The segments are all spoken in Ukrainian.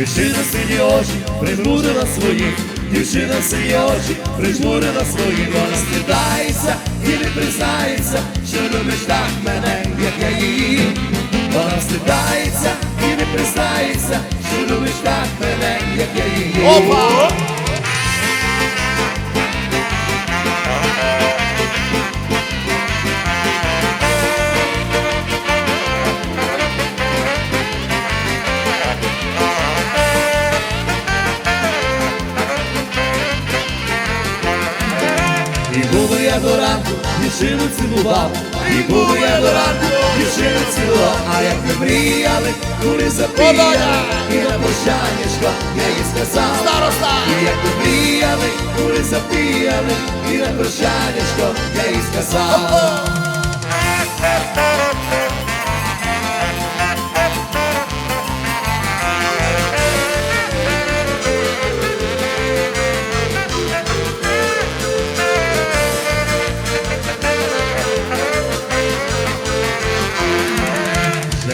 Дівчина сині очі прижмурила свої, дівчина сині очі прижмурила свої, вона стидається і не признається, що любиш так мене, як я її. Вона стидається і не признається, що любиш так мене, як я її. Опа! І буду я до ранку, дівчину цілував, і буду я до ранку, дівчину цілував, а як ми мріяли, кури запіяли, і на прощаннячко я їй сказав, Староста! і як ми мріяли, кури запіяли, і на прощанячко я їй сказав.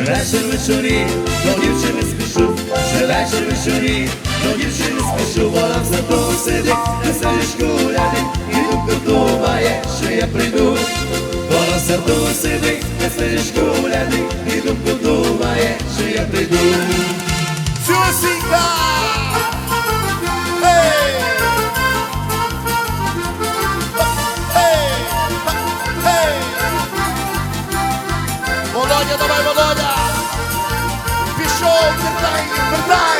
Вечір вечорі, до дівчини спішу, ще вечір вечорі, до дівчини спішу, вона в саду сидить, на садочку рядить, і думку думає, що я прийду. Вона в саду сидить, на садочку рядить, і думку думає, що я прийду. Володя, давай, Володя! Пішов, вертай, вертай!